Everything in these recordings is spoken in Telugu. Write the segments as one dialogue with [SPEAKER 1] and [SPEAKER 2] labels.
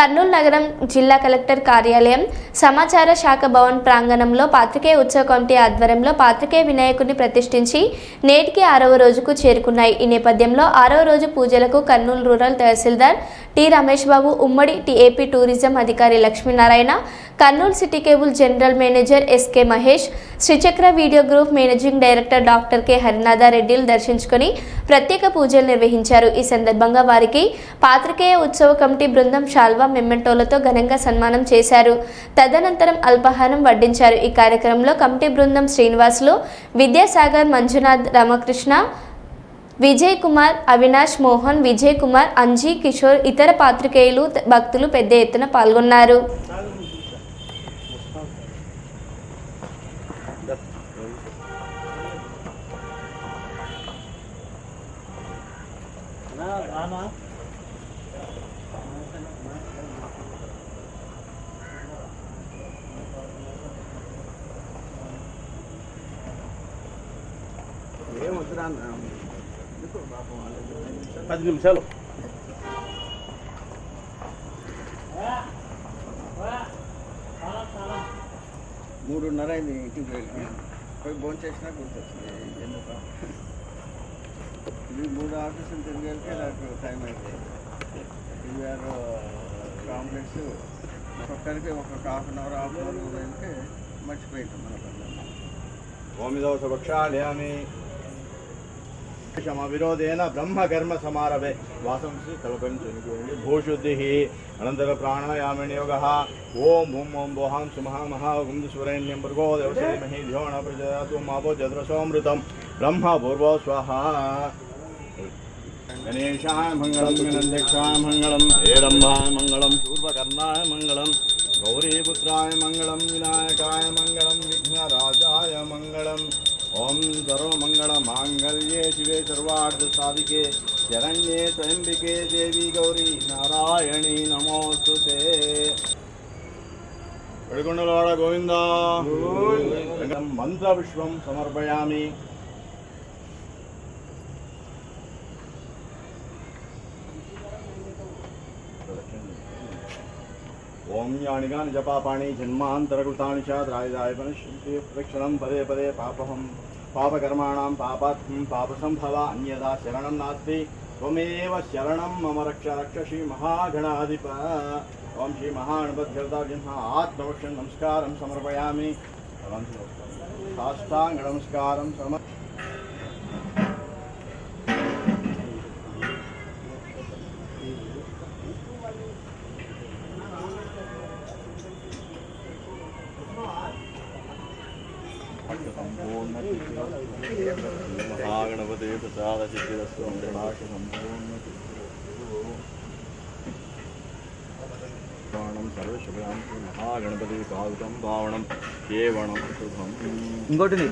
[SPEAKER 1] కర్నూలు నగరం జిల్లా కలెక్టర్ కార్యాలయం సమాచార శాఖ భవన్ ప్రాంగణంలో పాత్రికేయ ఉత్సవ కమిటీ ఆధ్వర్యంలో పాత్రికేయ వినాయకుడిని ప్రతిష్ఠించి నేటికి ఆరవ రోజుకు చేరుకున్నాయి. ఈ నేపథ్యంలో ఆరవ రోజు పూజలకు కర్నూలు రూరల్ తహసీల్దార్ టి రమేష్ బాబు ఉమ్మడి టి ఏపీ టూరిజం అధికారి Lakshminarayana Kurnool city cable general manager S K Mahesh Srichakra video group managing director doctor K Harinatha రెడ్డిలు దర్శించుకుని ప్రత్యేక పూజలు నిర్వహించారు. ఈ సందర్భంగా వారికి పాత్రికేయ ఉత్సవ కమిటీ బృందం షాల్వా మెమ్మెంటోలతో ఘనంగా సన్మానం చేశారు. తదనంతరం అల్పాహారం వడ్డించారు. ఈ కార్యక్రమంలో కమిటీ బృందం శ్రీనివాసులు విద్యాసాగర్ మంజునాథ్ రామకృష్ణ విజయ్ కుమార్ అవినాష్ మోహన్ విజయ్ కుమార్ అంజీ కిషోర్ ఇతర పాత్రికేయులు భక్తులు పెద్ద ఎత్తున పాల్గొన్నారు.
[SPEAKER 2] పది నిమిషాలు.
[SPEAKER 3] మూడున్నర అయింది ఇంటికి పోయి పోయి భోజనం చేసినా గుర్తొచ్చింది. ఎందుకు? ఇది మూడు ఆఫీసులు తిరిగేళ్ళకి నాకు టైం అయింది. ఇవి ఆరు కాంప్లెక్స్. ఒక్కరికి ఒక half an hour half an hour వెళ్ళి మర్చిపోయింది మన ಶಮವಿರೋಧೇನ
[SPEAKER 2] ಬ್ರಹ್ಮಕರ್ಮ ಸಮಾರಭೆ ವಾಸಂಸಿ ಕಲ್ಪಂ ಚುನಿಕೋಣಿ ಭೂಶುದ್ಧಿ ಅನಂತರ ಪ್ರಾಣಾಯಾಮಣ ಯೋಗ ಓಂ ಹುಂ ಓಂ ಬೋಹಾಂ ಸುಮಃ ಮಹಾ ಗುಂದು ಸುರೇಣ್ಯಂ ಭರ್ಗೋ ದೇವಸೇ ಮಹಿ ಧ್ಯೋಣ ಪ್ರಜಾತು ಮಾಭೋ ಚದ್ರಸೋಮೃತಂ ಬ್ರಹ್ಮ ಭೂರ್ವೋ ಸ್ವಹ ಗಣೇಶಾಯ ಮಂಗಳಂ ಗಣಧ್ಯಕ್ಷಾಯ ಮಂಗಳಂ ಹೇರಂಬಾಯ ಮಂಗಳಂ ಪೂರ್ವಕರ್ಣಾಯ ಮಂಗಳಂ ಗೌರೀಪುತ್ರಾಯ ಮಂಗಳಂ ವಿನಾಯಕಾಯ ಮಂಗಳಂ ವಿಘ್ನರಾಜಾಯ ಮಂಗಳಂ ஓம் சர்வமங்கள மாங்கல்யே சிவே சர்வார்த்த சாதிகே ஜரண்யே சயம்பிகே தேவி கௌரி நாராயணி நமோஸ்துதே. வெடிகொண்டலோட கோவிந்தா. மந்திர விஸ்வம் சமர்ப்பயாமி. ఓం యాని జపాపాణి జన్మాంతరకృతాని చ త్రాయుధాయ ప్రక్షణం పదే పదే పాపహం పాపకర్మాణం పాపాత్మం పాపసంభవ అన్యదా శరణం నాస్తి. త్వమేవ శరణం మమ రక్ష రక్ష శ్రీ మహాగణాధిప. ఓం శ్రీ మహాగణపతిర్దార్జన్ ఆత్మవక్ష నమస్కారం సమర్పయామి. సాష్టాంగ నమస్కారం సమర్ మహాగణపతి ప్రసాద సిద్ధిరస్తు అంకణాశ సంపూర్ణ పురాణం సర్వశుభ్రాం మహాగణపతి పాదుకం భావనం కేవణం శుభం
[SPEAKER 3] ఇంకోటిది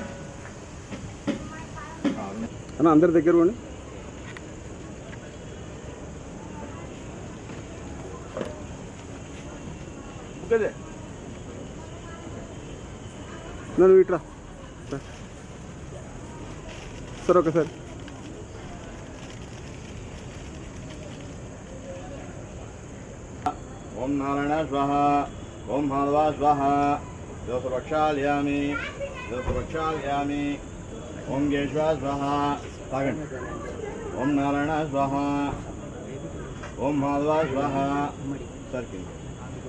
[SPEAKER 4] అన్న అందరి దగ్గర ఉండి. నన్ను ఇట్రా రా. Sir okay
[SPEAKER 2] sir? Om Narayan स्वाहा, ओम हलवा स्वाहा, जो सुरक्षा लिया जो सुरक्षा लिया ओम गेश्वा स्वाहा ओम नारायण स्वाहा, ओम हलवा स्वाहा सर के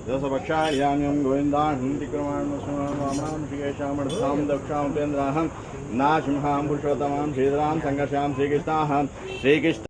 [SPEAKER 2] మాధవ స్వాహ సర్కి దోసపక్షాలయామి ఓం గోవిందాహం తిక్రమాణం శ్రీకేశామర్థాం దక్షాముపేంద్రాహం నాశింహాం పురుషోత్తమాం శ్రీధరాం సంఘర్షాం శ్రీకృష్ణాహం శ్రీకృష్ణ